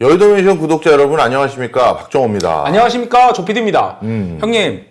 여의도메이션 구독자 여러분 안녕하십니까 박정호입니다. 안녕하십니까 조피디입니다. 음. 형님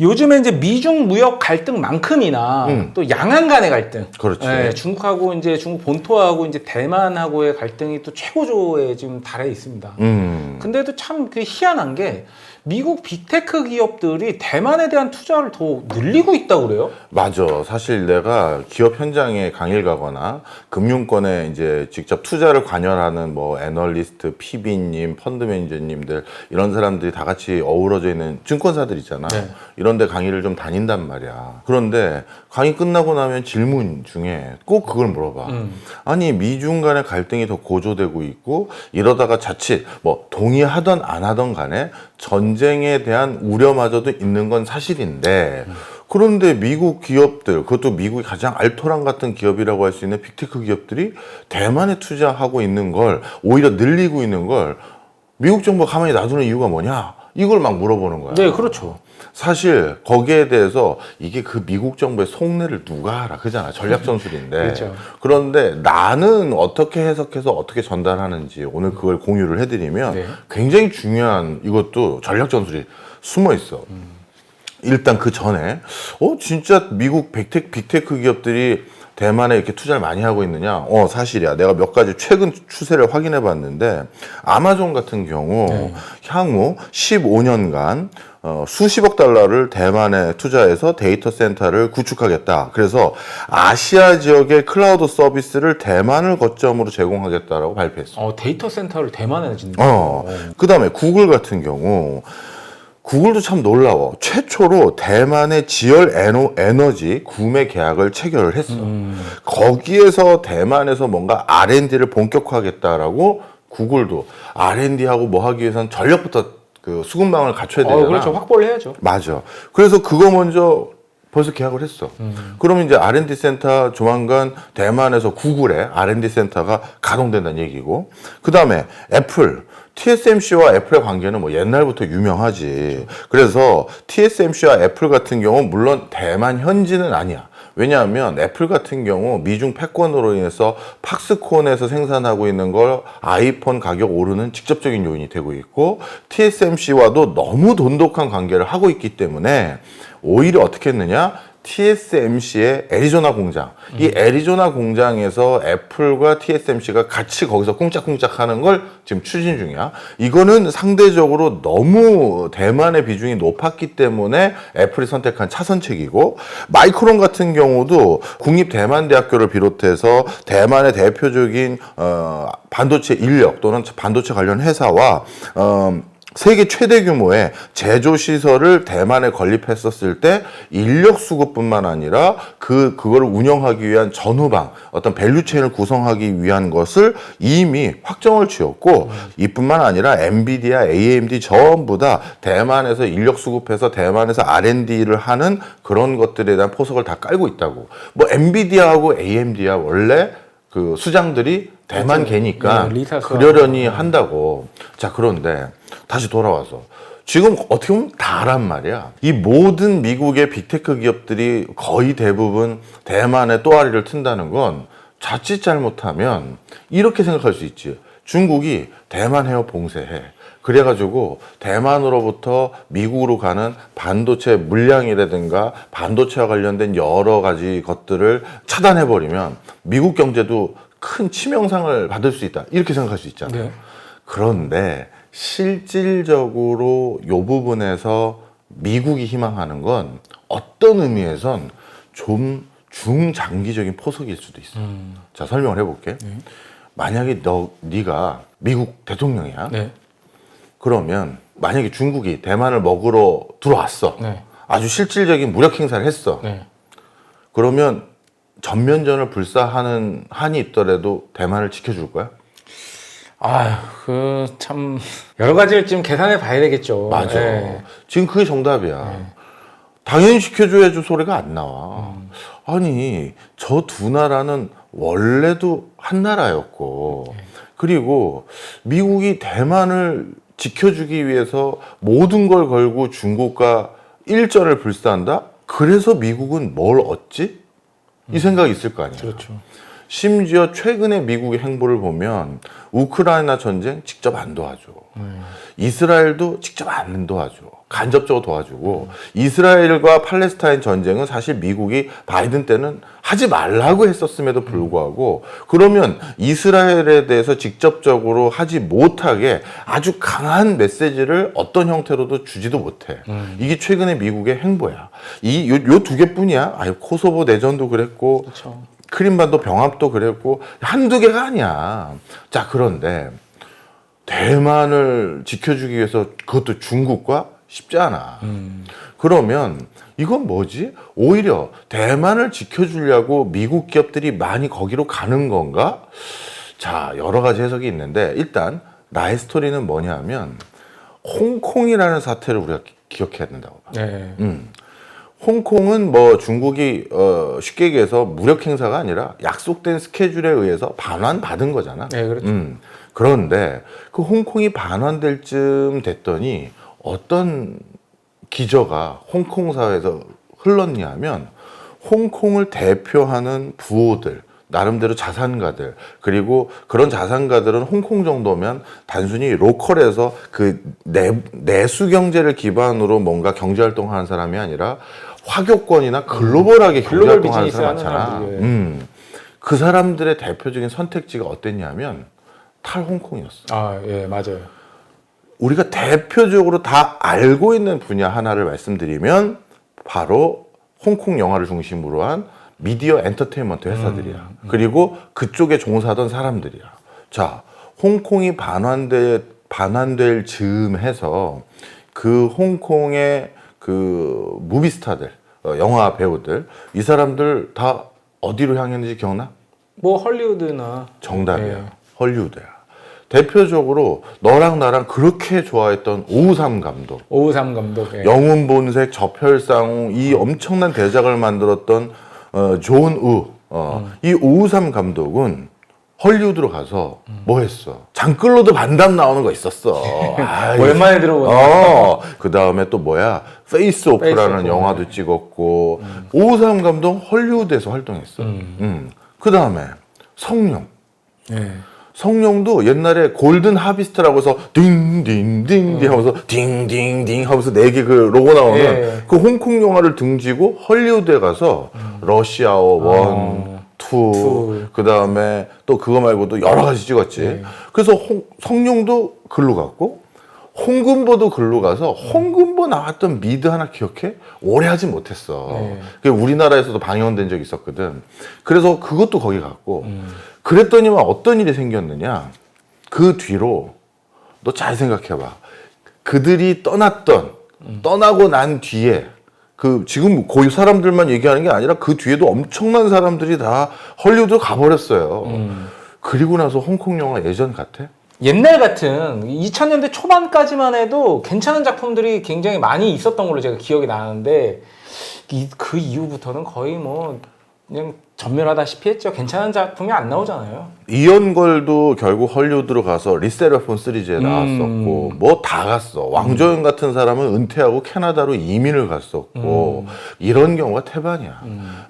요즘에 이제 미중 무역 갈등만큼이나 음. 또 양안 간의 갈등, 그렇지. 예, 중국하고 이제 중국 본토하고 이제 대만하고의 갈등이 또 최고조에 지금 달해 있습니다. 음. 근데도 참 그 희한한 게 미국 빅테크 기업들이 대만에 대한 투자를 더 늘리고 있다고 그래요? 맞아. 사실 내가 기업 현장에 강의를 가거나 금융권에 이제 직접 투자를 관여하는 뭐 애널리스트, PB님, 펀드 매니저님들 이런 사람들이 다 같이 어우러져 있는 증권사들 있잖아. 네. 이런 데 강의를 좀 다닌단 말이야. 그런데 강의 끝나고 나면 질문 중에 꼭 그걸 물어봐. 음. 아니 미중 간의 갈등이 더 고조되고 있고 이러다가 자칫 뭐 동의하던 안 하던 간에 전쟁에 대한 우려마저도 있는 건 사실인데 그런데 미국 기업들 그것도 미국이 가장 알토란 같은 기업이라고 할 수 있는 빅테크 기업들이 대만에 투자하고 있는 걸 오히려 늘리고 있는 걸 미국 정부가 가만히 놔두는 이유가 뭐냐 이걸 막 물어보는 거야. 네, 그렇죠. 사실 거기에 대해서 이게 그 미국 정부의 속내를 누가 알아 그잖아 전략 전술인데 그렇죠. 그런데 나는 어떻게 해석해서 어떻게 전달하는지 오늘 그걸 공유를 해드리면 네. 굉장히 중요한 이것도 전략 전술이 숨어 있어 일단 그 전에 어 진짜 미국 빅테크, 빅테크 기업들이 대만에 이렇게 투자를 많이 하고 있느냐? 어 사실이야. 내가 몇 가지 최근 추세를 확인해 봤는데 아마존 같은 경우 네. 향후 15년간 어, 수십억 달러를 대만에 투자해서 데이터 센터를 구축하겠다. 그래서 아시아 지역의 클라우드 서비스를 대만을 거점으로 제공하겠다라고 발표했어. 어, 데이터 센터를 대만에 짓는 어. 그 다음에 구글 같은 경우, 구글도 참 놀라워. 최초로 대만의 지열 에너, 에너 지 구매 계약을 체결을 했어. 음. 거기에서 대만에서 뭔가 R&D를 본격화하겠다라고 구글도 R&D하고 뭐 하기 위해선 전력부터 그 수급망을 갖춰야 되잖아. 어, 그렇죠. 확보를 해야죠. 맞아. 그래서 그거 먼저 벌써 계약을 했어. 음. 그러면 이제 R&D 센터 조만간 대만에서 구글의 R&D 센터가 가동된다는 얘기고, 그 다음에 애플. TSMC와 애플의 관계는 뭐 옛날부터 유명하지. 그래서 TSMC와 애플 같은 경우 물론 대만 현지는 아니야. 왜냐하면 애플 같은 경우 미중 패권으로 인해서 팍스콘에서 생산하고 있는 걸 아이폰 가격 오르는 직접적인 요인이 되고 있고 TSMC와도 너무 돈독한 관계를 하고 있기 때문에 오히려 어떻게 했느냐? TSMC의 애리조나 공장. 이 애리조나 공장에서 애플과 TSMC가 같이 거기서 쿵짝쿵짝 하는 걸 지금 추진 중이야. 이거는 상대적으로 너무 대만의 비중이 높았기 때문에 애플이 선택한 차선책이고, 마이크론 같은 경우도 국립대만대학교를 비롯해서 대만의 대표적인, 어, 반도체 인력 또는 반도체 관련 회사와, 어, 세계 최대 규모의 제조 시설을 대만에 건립했었을 때 인력 수급뿐만 아니라 그 그거를 운영하기 위한 전후방 어떤 밸류 체인을 구성하기 위한 것을 이미 확정을 지었고 이뿐만 아니라 엔비디아, AMD 전부 다 대만에서 인력 수급해서 대만에서 R&D를 하는 그런 것들에 대한 포석을 다 깔고 있다고. 뭐 엔비디아하고 AMD야 원래 그 수장들이 대만 개니까 네, 그러려니 한다고. 자, 그런데 다시 돌아와서 지금 어떻게 보면 다란 말이야. 이 모든 미국의 빅테크 기업들이 거의 대부분 대만에 또아리를 튼다는 건 자칫 잘못하면 이렇게 생각할 수 있지. 중국이 대만 해요 봉쇄해. 그래가지고 대만으로부터 미국으로 가는 반도체 물량이라든가 반도체와 관련된 여러 가지 것들을 차단해버리면 미국 경제도 큰 치명상을 받을 수 있다. 이렇게 생각할 수 있잖아. 네. 그런데 실질적으로 이 부분에서 미국이 희망하는 건 어떤 의미에선 좀 중장기적인 포석일 수도 있어. 음. 자 설명을 해볼게. 만약에 너 네가 미국 대통령이야. 네. 그러면 만약에 중국이 대만을 먹으러 들어왔어. 네. 아주 실질적인 무력 행사를 했어. 네. 그러면 전면전을 불사하는 한이 있더라도 대만을 지켜줄 거야? 아휴, 그참 여러 가지를 좀 계산해 봐야 되겠죠. 맞아. 네. 지금 그게 정답이야. 당연히 지켜줘야죠 소리가 안 나와. 아니 저 두 나라는 원래도 한 나라였고 그리고 미국이 대만을 지켜주기 위해서 모든 걸 걸고 중국과 일전을 불사한다? 그래서 미국은 뭘 얻지? 이 생각이 있을 거 아니야. 그렇죠. 심지어 최근에 미국의 행보를 보면 우크라이나 전쟁 직접 안 도와줘. 이스라엘도 직접 안 도와줘. 간접적으로 도와주고 이스라엘과 팔레스타인 전쟁은 사실 미국이 바이든 때는 하지 말라고 했었음에도 불구하고 그러면 이스라엘에 대해서 직접적으로 하지 못하게 아주 강한 메시지를 어떤 형태로도 주지도 못해. 이게 최근에 미국의 행보야. 이 요 두 개뿐이야. 아유 코소보 내전도 그랬고 그렇죠. 크림반도 병합도 그랬고 한두 개가 아니야. 자 그런데 대만을 지켜주기 위해서 그것도 중국과 쉽지 않아. 그러면 이건 뭐지? 오히려 대만을 지켜주려고 미국 기업들이 많이 거기로 가는 건가? 자 여러 가지 해석이 있는데 일단 나의 스토리는 뭐냐면 홍콩이라는 사태를 우리가 기- 기억해야 된다고 봐. 네. 음. 홍콩은 뭐 중국이 어, 쉽게 얘기해서 무력 행사가 아니라 약속된 스케줄에 의해서 반환받은 거잖아. 네, 그렇죠. 음. 그런데 그 홍콩이 반환될 쯤 됐더니 어떤 기저가 홍콩 사회에서 흘렀냐 하면 홍콩을 대표하는 부호들 나름대로 자산가들 그리고 그런 자산가들은 홍콩 정도면 단순히 로컬에서 그 내, 내수 경제를 기반으로 뭔가 경제 활동하는 사람이 아니라 화교권이나 글로벌하게 경제 글로벌 활동하는 사람 많잖아. 사람들이에요. 음. 그 사람들의 대표적인 선택지가 어땠냐면 탈 홍콩이었어. 아, 예, 맞아요. 우리가 대표적으로 다 알고 있는 분야 하나를 말씀드리면 바로 홍콩 영화를 중심으로 한 미디어 엔터테인먼트 회사들이야. 그리고 그쪽에 종사하던 사람들이야. 자, 홍콩이 반환될 반환될 즈음 해서 그 홍콩의 그 무비스타들, 어, 영화 배우들 이 사람들 다 어디로 향했는지 기억나? 뭐 헐리우드나 정답이야. 예. 헐리우드야. 대표적으로 너랑 나랑 그렇게 좋아했던 오우삼 감독, 오우삼 감독. 예. 영웅 본색, 저별상웅 이 엄청난 대작을 만들었던 어, 존 우, 어, 이 오우삼 감독은 헐리우드로 가서 뭐 했어? 장클로드 반담 나오는 거 있었어. 아, 오랜만에 들어보네. 어, 그 다음에 또 뭐야? 페이스 오프라는 오프. 영화도 찍었고, 오우삼 감독 헐리우드에서 활동했어. 음. 그 다음에 성룡. 예. 성룡도 옛날에 골든 하비스트라고 해서 딩딩딩딩 하면서 딩딩딩 하면서 네 개 그 로고 나오는 예. 그 홍콩 영화를 등지고 헐리우드에 가서 러시아워 원, 투, 투. 그 다음에 또 그거 말고도 여러 가지 찍었지. 예. 그래서 홍, 성룡도 글로 갔고 홍금보도 글로 가서 홍금보 나왔던 미드 하나 기억해? 오래 하지 못했어. 네. 그게 우리나라에서도 방영된 적이 있었거든. 그래서 그것도 거기 갔고 음. 그랬더니만 어떤 일이 생겼느냐? 그 뒤로 너 잘 생각해봐. 그들이 떠났던 떠나고 난 뒤에 그 지금 고유 사람들만 얘기하는 게 아니라 그 뒤에도 엄청난 사람들이 다 헐리우드 가버렸어요. 음. 그리고 나서 홍콩 영화 예전 같아? 옛날 같은 2000년대 초반까지만 해도 괜찮은 작품들이 굉장히 많이 있었던 걸로 제가 기억이 나는데 이, 그 이후부터는 거의 뭐 그냥 전멸하다시피 했죠. 괜찮은 작품이 안 나오잖아요. 이연걸도 결국 헐리우드로 가서 리세라폰 시리즈에 음. 나왔었고 뭐다 갔어. 왕조연 같은 사람은 은퇴하고 캐나다로 이민을 갔었고 이런 경우가 태반이야.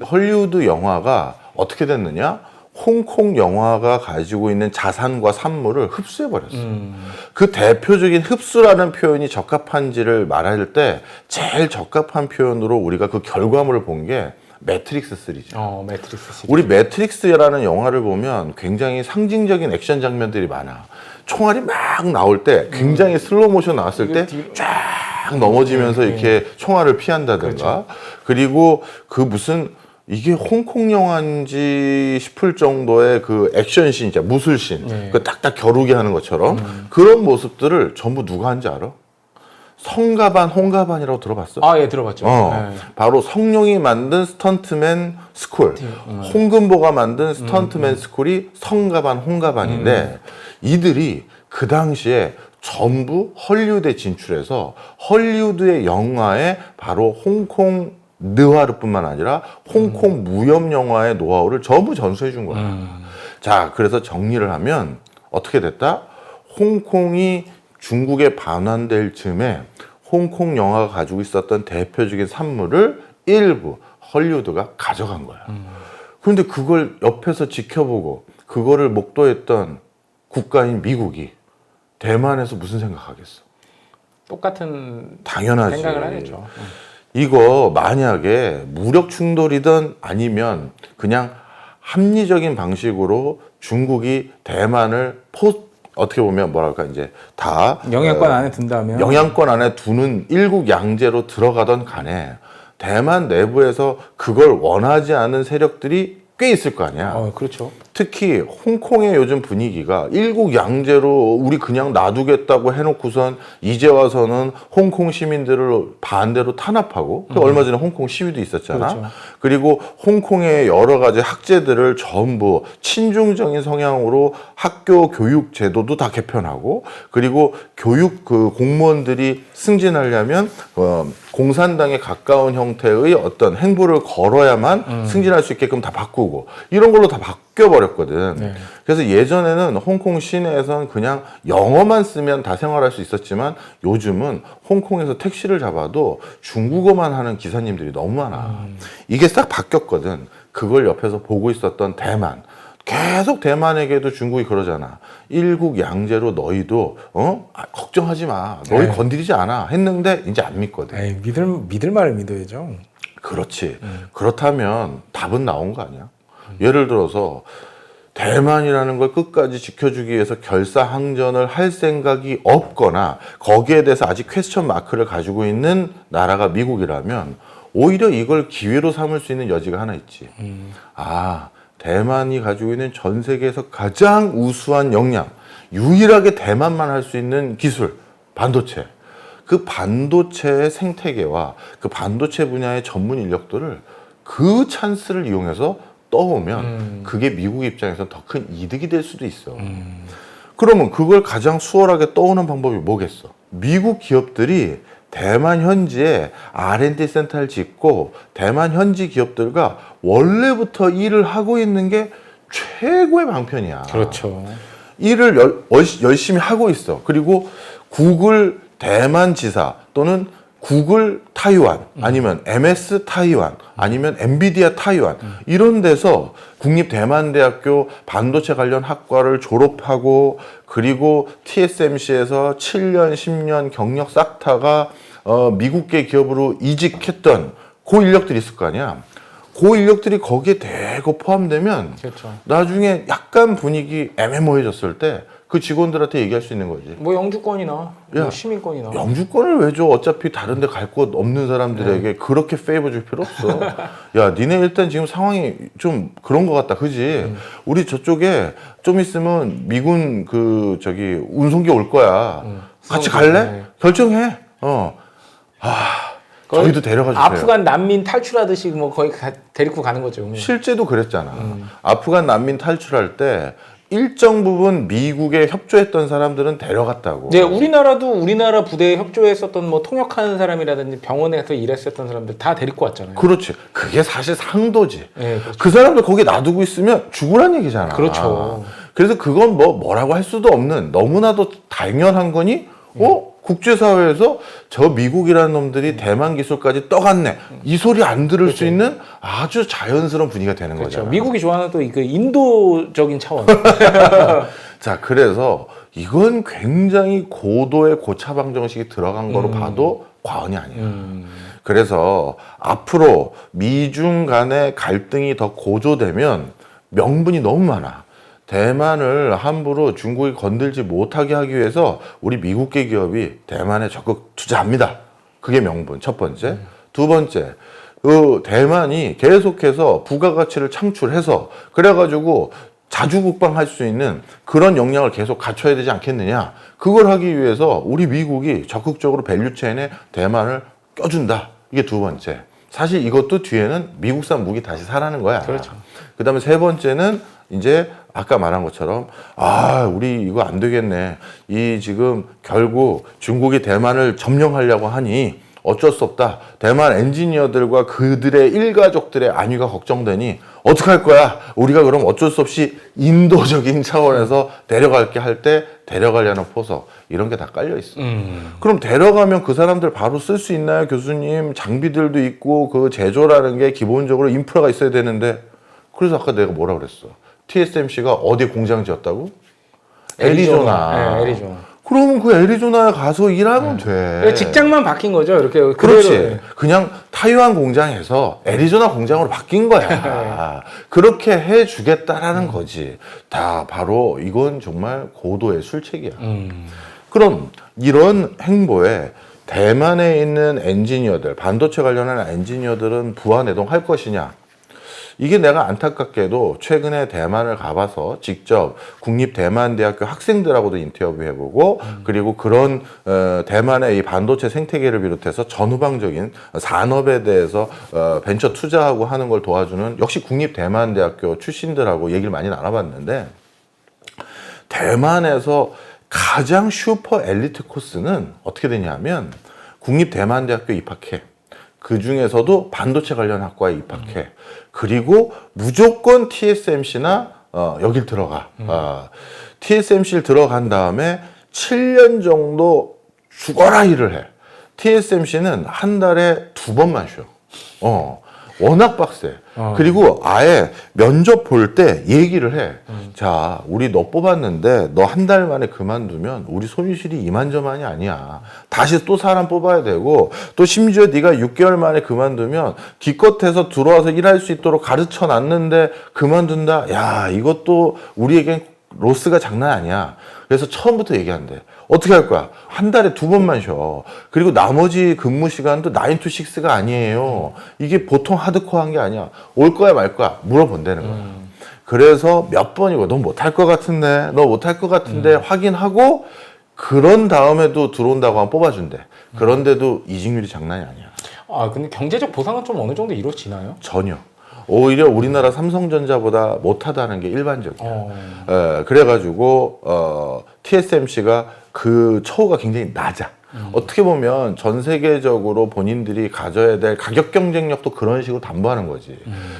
헐리우드 영화가 어떻게 됐느냐? 홍콩 영화가 가지고 있는 자산과 산물을 흡수해 버렸어. 음. 그 대표적인 흡수라는 표현이 적합한지를 말할 때 제일 적합한 표현으로 우리가 그 결과물을 본 게 매트릭스 시리즈. 어, 매트릭스 시리즈. 우리 매트릭스라는 영화를 보면 굉장히 상징적인 액션 장면들이 많아. 총알이 막 나올 때 굉장히 슬로우 모션 나왔을 때 쫙 넘어지면서 이렇게 총알을 피한다든가. 그리고 그 무슨 이게 홍콩 영화인지 싶을 정도의 그 액션 씬, 진짜 무술씬, 네. 그 딱딱 겨루게 하는 것처럼 그런 모습들을 전부 누가 한지 알아? 성가반, 홍가반이라고 들어봤어? 아, 예, 들어봤죠. 어, 예. 바로 성룡이 만든 스턴트맨 스쿨, 홍금보가 만든 스턴트맨 스쿨이 성가반, 홍가반인데 이들이 그 당시에 전부 헐리우드에 진출해서 헐리우드의 영화에 바로 홍콩 느와르뿐만 아니라 홍콩 무협 영화의 노하우를 전부 전수해 준 거야. 자, 그래서 정리를 하면 어떻게 됐다? 홍콩이 중국에 반환될 즈음에 홍콩 영화가 가지고 있었던 대표적인 산물을 일부 헐리우드가 가져간 거야. 그런데 그걸 옆에서 지켜보고 그거를 목도했던 국가인 미국이 대만에서 무슨 생각하겠어? 똑같은 당연하지. 생각을 하겠죠. 이거 만약에 무력 충돌이든 아니면 그냥 합리적인 방식으로 중국이 대만을 포 어떻게 보면 뭐랄까 이제 다 영향권 어, 안에 든다면 영향권 안에 두는 일국 양제로 들어가던 간에 대만 내부에서 그걸 원하지 않은 세력들이 꽤 있을 거 아니야. 어, 그렇죠. 특히 홍콩의 요즘 분위기가 일국 양제로 우리 그냥 놔두겠다고 해놓고선 이제 와서는 홍콩 시민들을 반대로 탄압하고 그 얼마 전에 홍콩 시위도 있었잖아. 음. 그렇죠. 그리고 홍콩의 여러 가지 학제들을 전부 친중적인 성향으로 학교 교육 제도도 다 개편하고 그리고 교육 그 공무원들이 승진하려면 어, 공산당에 가까운 형태의 어떤 행보를 걸어야만 음. 승진할 수 있게끔 다 바꾸고 이런 걸로 다 바 뀌어 버렸거든. 네. 그래서 예전에는 홍콩 시내에서는 그냥 영어만 쓰면 다 생활할 수 있었지만 요즘은 홍콩에서 택시를 잡아도 중국어만 하는 기사님들이 너무 많아. 이게 싹 바뀌었거든. 그걸 옆에서 보고 있었던 대만. 계속 대만에게도 중국이 그러잖아. 일국 양제로 너희도 어 아, 걱정하지 마. 너희 네. 건드리지 않아. 했는데 이제 안 믿거든. 에이, 믿을 믿을 말을 믿어야죠. 그렇지. 그렇다면 답은 나온 거 아니야? 예를 들어서 대만이라는 걸 끝까지 지켜주기 위해서 결사 항전을 할 생각이 없거나 거기에 대해서 아직 퀘스천 마크를 가지고 있는 나라가 미국이라면 오히려 이걸 기회로 삼을 수 있는 여지가 하나 있지. 아, 대만이 가지고 있는 전 세계에서 가장 우수한 역량, 유일하게 대만만 할 수 있는 기술, 반도체. 그 반도체의 생태계와 그 반도체 분야의 전문 인력들을 그 찬스를 이용해서 떠오면 음. 그게 미국 입장에서 더 큰 이득이 될 수도 있어. 그러면 그걸 가장 수월하게 떠오는 방법이 뭐겠어? 미국 기업들이 대만 현지에 R&D 센터를 짓고 대만 현지 기업들과 원래부터 일을 하고 있는 게 최고의 방편이야. 그렇죠. 일을 열, 얼시- 열심히 하고 있어. 그리고 구글 대만 지사 또는 구글 타이완 아니면 MS 타이완 아니면 엔비디아 타이완 이런 데서 국립 대만대학교 반도체 관련 학과를 졸업하고 그리고 TSMC에서 7년 10년 경력 쌓다가 어, 미국계 기업으로 이직했던 고 인력들이 있을 거 아니야. 고 인력들이 거기에 대거 포함되면 그렇죠. 나중에 약간 분위기 애매모호해졌을 때 그 직원들한테 얘기할 수 있는 거지. 뭐 영주권이나 뭐 야, 시민권이나 영주권을 왜 줘? 어차피 다른 데 갈 곳 없는 사람들에게 네. 그렇게 페이버 줄 필요 없어. 야, 니네 일단 지금 상황이 좀 그런 것 같다. 그지? 음. 우리 저쪽에 좀 있으면 미군 그 저기 운송기 올 거야. 음. 같이 수송기, 갈래? 네. 결정해. 어. 아, 저희도 데려가 주세요. 아프간 난민 탈출하듯이 뭐 거의 가- 데리고 가는 거죠. 실제도 그랬잖아. 음. 아프간 난민 탈출할 때 일정 부분 미국에 협조했던 사람들은 데려갔다고. 네, 우리나라도 우리나라 부대에 협조했었던 뭐 통역하는 사람이라든지 병원에서 일했었던 사람들 다 데리고 왔잖아요. 그렇지. 그게 사실 상도지. 네, 그렇죠. 그 사람들 거기 놔두고 있으면 죽으란 얘기잖아. 그렇죠. 그래서 그건 뭐 뭐라고 할 수도 없는 너무나도 당연한 거니. 어? 국제사회에서 저 미국이라는 놈들이 대만 기술까지 떠갔네. 이 소리 안 들을 수 있는 아주 자연스러운 분위기가 되는 그렇죠. 거잖아. 미국이 좋아하는 또 그 인도적인 차원. 자, 그래서 이건 굉장히 고도의 고차 방 정식이 들어간 거로 봐도 과언이 아니야. 음, 그래서 앞으로 미중 간의 갈등이 더 고조되면 명분이 너무 많아. 대만을 함부로 중국이 건들지 못하게 하기 위해서 우리 미국계 기업이 대만에 적극 투자합니다. 그게 명분 첫 번째. 두 번째, 그 대만이 계속해서 부가가치를 창출해서 그래가지고 자주 국방할 수 있는 그런 역량을 계속 갖춰야 되지 않겠느냐. 그걸 하기 위해서 우리 미국이 적극적으로 밸류체인에 대만을 껴준다. 이게 두 번째. 사실 이것도 뒤에는 미국산 무기 다시 사라는 거야. 그렇죠. 그 다음에 세 번째는 이제 아까 말한 것처럼 아, 우리 이거 안 되겠네. 이 지금 결국 중국이 대만을 점령하려고 하니 어쩔 수 없다. 대만 엔지니어들과 그들의 일가족들의 안위가 걱정되니 어떡할 거야? 우리가 그럼 어쩔 수 없이 인도적인 차원에서 데려갈게 할 때 데려가려는 포석 이런 게 다 깔려 있어. 음. 그럼 데려가면 그 사람들 바로 쓸 수 있나요, 교수님? 장비들도 있고 그 제조라는 게 기본적으로 인프라가 있어야 되는데 그래서 아까 내가 뭐라 그랬어? TSMC가 어디 공장 지었다고? 애리조나. 네, 애리조나. 그러면 그 애리조나에 가서 일하면 돼. 직장만 바뀐 거죠. 이렇게 네. 그렇지. 그대로. 그냥 타이완 공장에서 애리조나 공장으로 바뀐 거야. 그렇게 해 주겠다라는 거지. 다 바로 이건 정말 고도의 술책이야. 음. 그럼 이런 행보에 대만에 있는 엔지니어들, 반도체 관련한 엔지니어들은 부안해동할 것이냐? 이게 내가 안타깝게도 최근에 대만을 가봐서 직접 국립 대만대학교 학생들하고도 인터뷰해보고 그리고 그런 어, 대만의 이 반도체 생태계를 비롯해서 전후방적인 산업에 대해서 어, 벤처 투자하고 하는 걸 도와주는 역시 국립 대만대학교 출신들하고 얘기를 많이 나눠봤는데 대만에서 가장 슈퍼 엘리트 코스는 어떻게 되냐면 국립 대만대학교 입학해. 그 중에서도 반도체 관련 학과에 입학해. 그리고 무조건 TSMC나 어, 여길 들어가. 아, TSMC를 들어간 다음에 7년 정도 죽어라 일을 해. TSMC는 한 달에 두 번만 쉬어. 어. 워낙 빡세. 어. 그리고 아예 면접 볼 때 얘기를 해. 자, 우리 너 뽑았는데 너 한 달 만에 그만두면 우리 손실이 이만저만이 아니야. 다시 또 사람 뽑아야 되고 또 심지어 네가 6개월 만에 그만두면 기껏해서 들어와서 일할 수 있도록 가르쳐 놨는데 그만둔다. 야, 이것도 우리에겐 로스가 장난 아니야. 그래서 처음부터 얘기한대. 어떻게 할 거야? 한 달에 두 번만 쉬어. 그리고 나머지 근무 시간도 9 to 6가 아니에요. 이게 보통 하드코어한 게 아니야. 올 거야 말 거야? 물어본다는 거야. 그래서 몇 번이고 너 못할 것 같은데 너 못할 것 같은데 확인하고 그런 다음에도 들어온다고 하면 뽑아준대. 그런데도 이직률이 장난이 아니야. 아 근데 경제적 보상은 좀 어느 정도 이루어지나요? 전혀. 오히려 우리나라 삼성전자보다 못하다는 게 일반적이야. 어. 에, 그래가지고 어, TSMC가 그 처우가 굉장히 낮아. 어떻게 보면 전 세계적으로 본인들이 가져야 될 가격 경쟁력도 그런 식으로 담보하는 거지.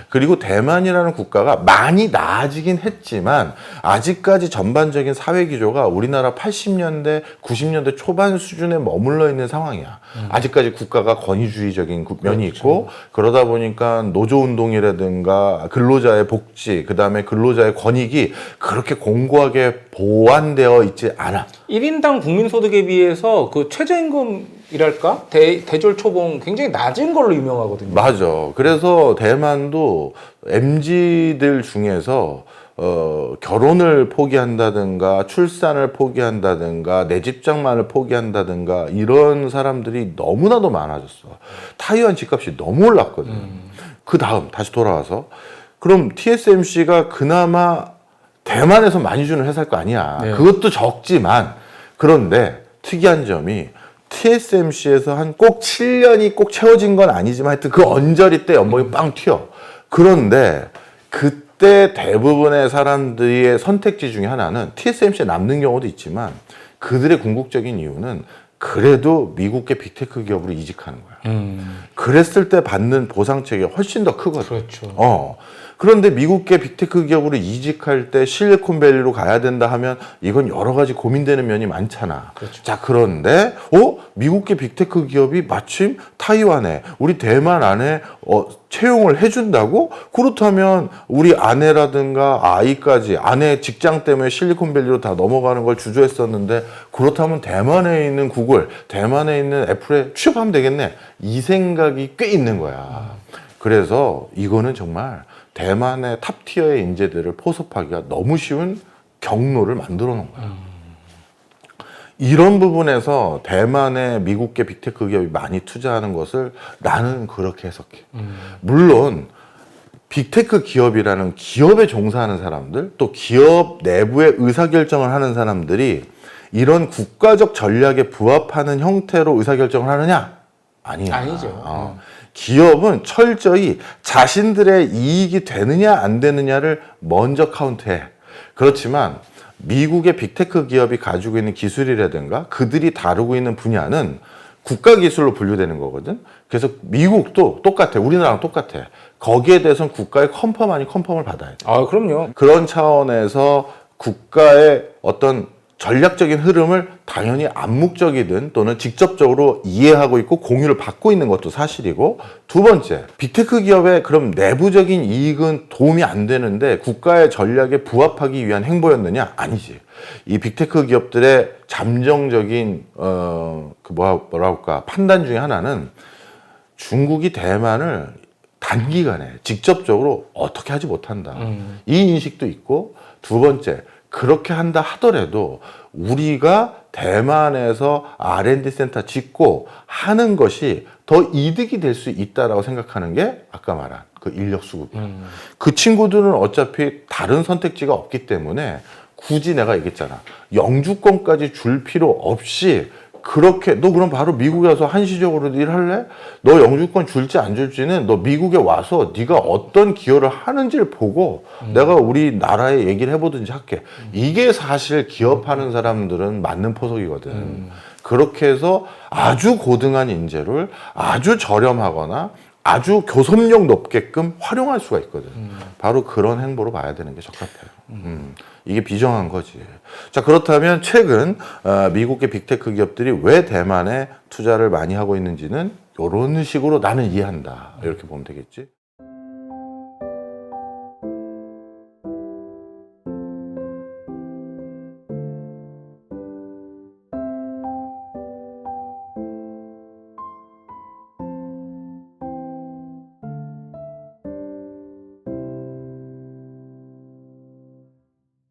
그리고 대만이라는 국가가 많이 나아지긴 했지만 아직까지 전반적인 사회 기조가 우리나라 80년대, 90년대 초반 수준에 머물러 있는 상황이야. 아직까지 국가가 권위주의적인 구- 면이 있고 그러다 보니까 노조 운동이라든가 근로자의 복지, 그다음에 근로자의 권익이 그렇게 공고하게 보완되어 있지 않아. 1인당 국민소득에 비해서 그 최저임금이랄까? 대, 대졸 초봉 굉장히 낮은 걸로 유명하거든요. 맞아. 그래서 대만도 MZ들 중에서 어, 결혼을 포기한다든가 출산을 포기한다든가 내 집장만을 포기한다든가 이런 사람들이 너무나도 많아졌어. 타이완 집값이 너무 올랐거든. 그 다음 다시 돌아와서 그럼 TSMC가 그나마 대만에서 많이 주는 회사일 거 아니야. 네. 그것도 적지만 그런데 특이한 점이 TSMC에서 한 꼭 7년이 꼭 채워진 건 아니지만 하여튼 그 언저리 때 연봉이 빵 튀어. 그런데 그 때 대부분의 사람들의 선택지 중에 하나는 TSMC에 남는 경우도 있지만 그들의 궁극적인 이유는 그래도 미국계 빅테크 기업으로 이직하는 거야. 음, 그랬을 때 받는 보상책이 훨씬 더 크거든. 그렇죠. 어. 그런데 미국계 빅테크 기업으로 이직할 때 실리콘밸리로 가야 된다 하면 이건 여러 가지 고민되는 면이 많잖아. 그렇죠. 자, 그런데 어? 미국계 빅테크 기업이 마침 타이완에 우리 대만 안에 어, 채용을 해준다고? 그렇다면 우리 아내라든가 아이까지 아내 직장 때문에 실리콘밸리로 다 넘어가는 걸 주저했었는데 그렇다면 대만에 있는 구글, 대만에 있는 애플에 취업하면 되겠네. 이 생각이 꽤 있는 거야. 그래서 이거는 정말 대만의 탑티어의 인재들을 포섭하기가 너무 쉬운 경로를 만들어 놓은 거야. 이런 부분에서 대만의 미국계 빅테크 기업이 많이 투자하는 것을 나는 그렇게 해석해. 물론 빅테크 기업이라는 기업에 종사하는 사람들, 또 기업 내부의 의사결정을 하는 사람들이 이런 국가적 전략에 부합하는 형태로 의사결정을 하느냐? 아니야. 아니죠. 어. 기업은 철저히 자신들의 이익이 되느냐 안 되느냐를 먼저 카운트해. 그렇지만 미국의 빅테크 기업이 가지고 있는 기술이라든가 그들이 다루고 있는 분야는 국가 기술로 분류되는 거거든. 그래서 미국도 똑같아. 우리나라랑 똑같아. 거기에 대해서는 국가의 컨펌 아닌 컨펌을 받아야 돼. 아, 그럼요. 그런 차원에서 국가의 어떤 전략적인 흐름을 당연히 암묵적이든 또는 직접적으로 이해하고 있고 공유를 받고 있는 것도 사실이고 두 번째 빅테크 기업의 그럼 내부적인 이익은 도움이 안 되는데 국가의 전략에 부합하기 위한 행보였느냐 아니지 이 빅테크 기업들의 잠정적인 어그 뭐라 뭐라 할까 판단 중에 하나는 중국이 대만을 단기간에 직접적으로 어떻게 하지 못한다. 음. 이 인식도 있고 두 번째 그렇게 한다 하더라도 우리가 대만에서 R&D 센터 짓고 하는 것이 더 이득이 될 수 있다라고 생각하는 게 아까 말한 그 인력 수급이야. 음. 그 친구들은 어차피 다른 선택지가 없기 때문에 굳이 내가 얘기했잖아. 영주권까지 줄 필요 없이 그렇게 너 그럼 바로 미국에 와서 한시적으로 일할래? 너 영주권 줄지 안 줄지는 너 미국에 와서 네가 어떤 기여를 하는지를 보고 내가 우리 나라에 얘기를 해보든지 할게. 이게 사실 기업하는 사람들은 맞는 포석이거든. 그렇게 해서 아주 고등한 인재를 아주 저렴하거나 아주 교섭력 높게끔 활용할 수가 있거든. 바로 그런 행보로 봐야 되는 게 적합해요. 음, 이게 비정한 거지. 자, 그렇다면 최근 어, 미국의 빅테크 기업들이 왜 대만에 투자를 많이 하고 있는지는 이런 식으로 나는 이해한다. 이렇게 보면 되겠지.